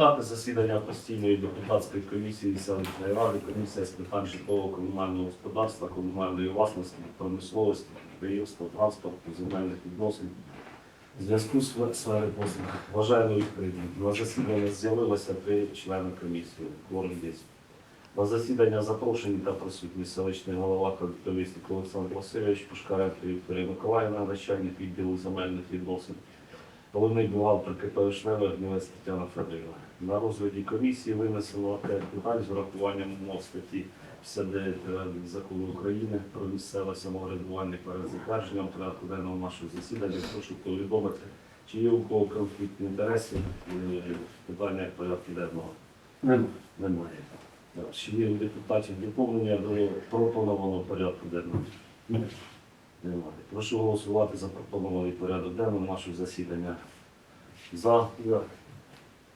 депутати засідання постійної депутатської комісії селищної ради, комісія з питань житлового комунального господарства, комунальної власності, промисловості, підприємства, транспорту, земельних відносин. Зв'язку з сфери послуг вважаю відкритим. На засідання з'явилося три члени комісії. Кворум є. На засідання запрошені та присутні селищний голова комісії Олександр Васильович, Пушкаренко Вікторія Миколаївна, начальник відділу земельних відносин. Головний бухгалтер КП Вишневе Гнилець Тетяна Федорівна. На розгляді комісії винесено п'ять питань з урахуванням умов статті 59 закону України про місцеве самоврядування перед затвердженням порядку денного нашого засідання. Прошу повідомити, чи є у кого конфлікт інтересів е, питання порядку денного. Немає. Так, Чи є у депутатів доповнення до пропонованого порядку денного? Немає. Прошу голосувати за пропонований порядок денного нашого засідання. За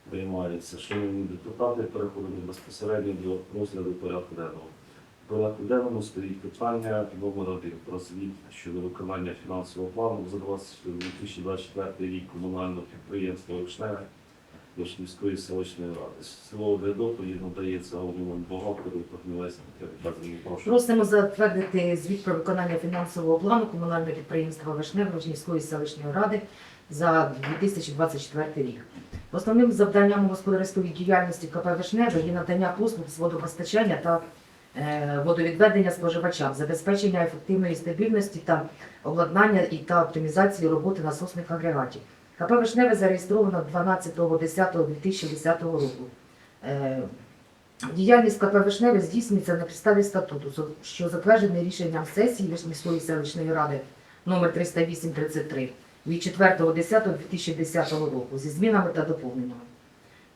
приймається. Шановні депутати, переходимо безпосередньо до розгляду порядку денного. В порядку денному стоїть питання номер один про звіт щодо виконання фінансового плану за 20 2024 рік комунального підприємства «Вишневе» Вишнівської селищної ради. Для доповіді надається головному бухгалтеру Погнилець Тетяні. Просимо затвердити звіт про виконання фінансового плану комунального підприємства Вишнев Рожнівської селищної ради за 2024 рік. Основним завданням господарської діяльності КП Вишневе є надання послуг з водопостачання та е, водовідведення споживачам, забезпечення ефективної стабільності та обладнання і та оптимізації роботи насосних агрегатів. КП Вишневе зареєстровано 12.10.2010 року. Е, Діяльність КП Вишневе здійснюється на підставі статуту, що затверджений рішенням сесії Вишнівської селищної ради номер 308-33 від 4.10.2010 року зі змінами та доповненнями.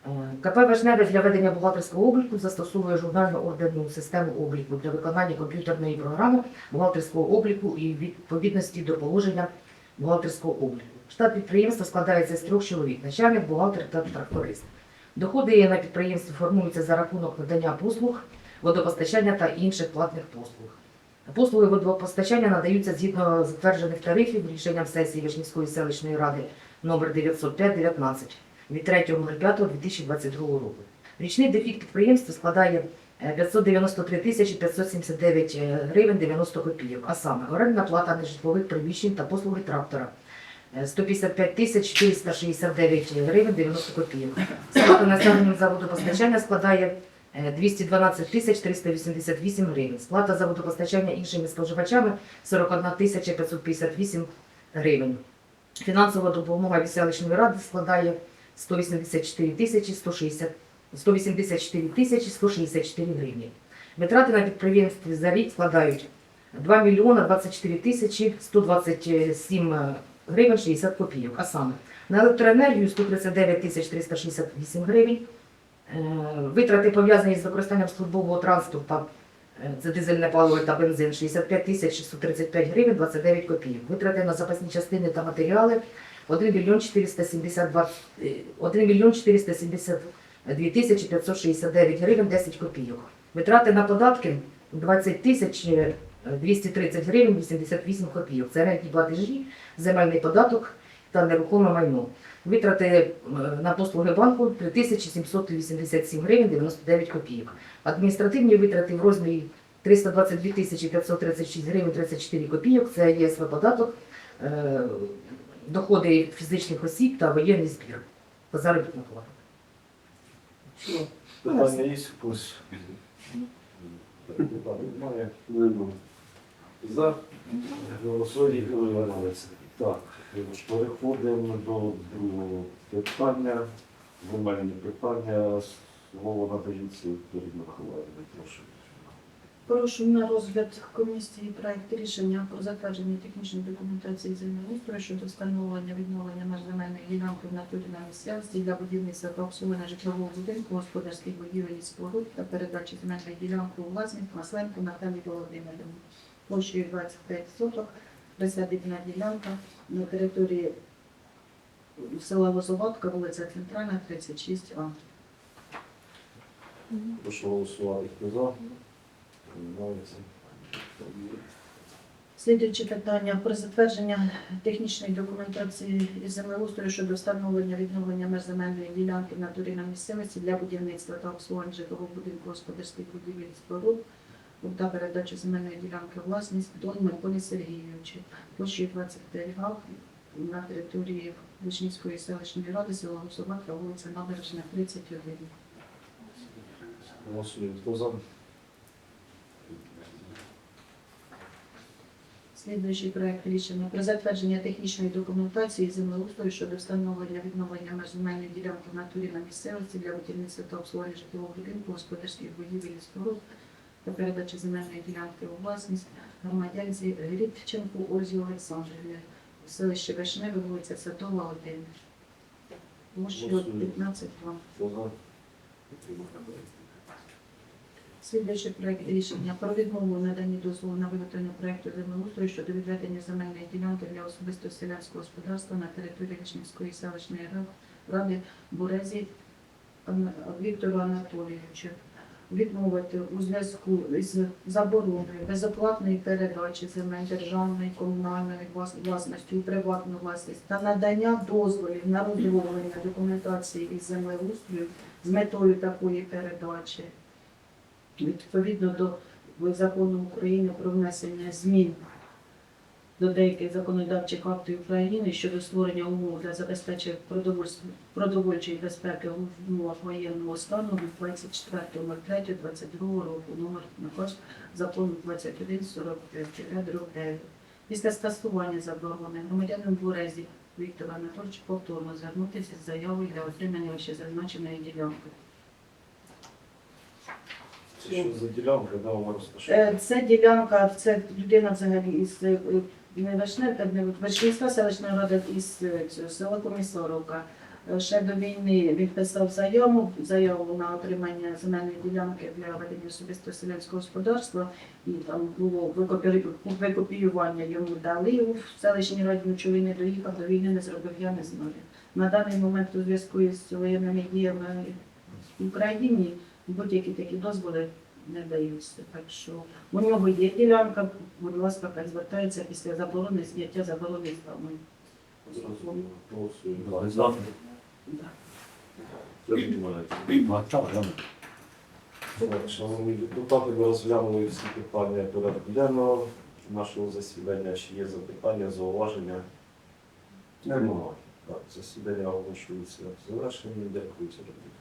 Е, КП Вишневе для ведення бухгалтерського обліку застосовує журнально ордерну систему обліку для виконання комп'ютерної програми бухгалтерського обліку і відповідності до положення бухгалтерського обліку. Штат підприємства складається з трьох чоловік: начальник, бухгалтер та тракторист. Доходи на підприємстві формуються за рахунок надання послуг, водопостачання та інших платних послуг. Послуги водопостачання надаються згідно затверджених тарифів рішенням сесії Вишнівської селищної ради номер 905-19 від 3.05.2022 року. Річний дохід підприємства складає е, 593 тисячі 579 гривень 90 копійок, а саме орендна плата нежитлових приміщень та послуги трактора е, 155 тисяч 469 гривень 90 копійок. Сплата населенню за водопостачання складає е, 212 тисяч 388 гривень. Сплата за водопостачання іншими споживачами 41 тисяча 558 гривень. Фінансова допомога від селищної ради складає 184 тисячі 160 184 тисячі 164 гривні. Витрати на підприємстві за рік складають 2 мільйона 24 тисячі 127 гривень 60 копійок. А саме на електроенергію 139 тисяч 368 гривень. Е, Витрати пов'язані з використанням службового транспорту, е, це дизельне паливо та бензин 65 тисяч 135 гривень 29 копійок. Витрати на запасні частини та матеріали 1 мільйон 472 е, 1 мільйон 472 тисячі 569 гривень 10 копійок. Витрати на податки 20 тисяч е, 230 гривень 88 копійок. Це рентні платежі, земельний податок та нерухоме майно. Витрати е, на послуги банку 3787 гривень 99 копійок. Адміністративні витрати в розмірі 322 тисячі 536 гривень 34 копійок. Це ЄСВ податок, е, доходи фізичних осіб та воєнний збір. Заробітна плата. Питання є у? Немає. За. Голосує виявляється. Так, переходимо до другого питання. Нормальне питання. Слово надається Вікторії Миколаївні. Прошу. Прошу на розгляд комісії проект рішення про затвердження технічної документації землеустрою щодо встановлення відновлення меж земельних ділянок в натурі на місцевості для будівництва та обслуговування житлового будинку, господарських будівель і споруд та передачі земельної ділянки у власність Масленко Наталії Володимирівні. Площею 25 соток, присадибна ділянка на території села Лозоватка, вулиця Центральна, 36А. Прошу голосувати. Хто за? Приймається. Слідуюче питання про затвердження технічної документації із землеустрою щодо встановлення відновлення меж земельної ділянки в натурі на місцевості для будівництва та обслуговування житлового будинку господарських будівель і споруд та передачі земельної ділянки власність Дон Миколі Сергійовичу площею 25 га на території Вишнівської селищної ради села Гусовака, вулиця Набережна, 31. Голосуємо. Хто за? Слідуючий проект рішення про затвердження технічної документації землеустрою щодо встановлення відновлення меж земельної ділянки в натурі на місцевості для будівництва та обслуговування житлового будинку, господарських будівель і споруд та передачі земельної ділянки у власність громадянці Грідченку Ользі Олександрівні, селище Вишневе, вулиця Садова, 1. Площею 15 2. Слідуючий проект рішення про відмову наданні дозволу на виготовлення проекту землеустрою щодо відведення земельної ділянки для особистого селянського господарства на території Вишнівської селищної ради Бурезі Віктору Анатолійовичу. Відмовити у зв'язку з забороною безоплатної передачі земель державної комунальної власності у приватну власність та надання дозволів на розроблення документації із землеустрою з метою такої передачі. Відповідно до закону України про внесення змін до деяких законодавчих актів України щодо створення умов для забезпечення продовольчої безпеки в умовах воєнного стану від 24.03.22 року, номер наказ закону 2145 Після скасування заборони громадянин Бурезі Віктора Анатольовича повторно звернутися з заявою для отримання вищезазначеної ділянки. Це що за ділянка, де вона розташована? Е, Це ділянка, це людина взагалі із е, не Вишневка, не Вершинська селищна рада із е, цього села Комісоровка. Е, Ще до війни він писав заяву, заяву на отримання земельної ділянки для ведення особистого селянського господарства, і там було викопі- викопіювання йому дали у селищній раді, ну, він не доїхав, до війни не зробив, я не знаю. На даний момент у зв'язку із воєнними діями в Україні будь-які такі дозволи не даються. Так що у нього є ділянка, будь ласка, хай звертається після заборони, зняття заборони з вами. Зрозуміло. Голосуємо. За. Це відбувається. Шановні депутати, ми розглянули всі питання порядку денного нашого засідання. Чи є запитання, зауваження? Немає. Так, засідання оголошується завершеним. Дякую за роботу.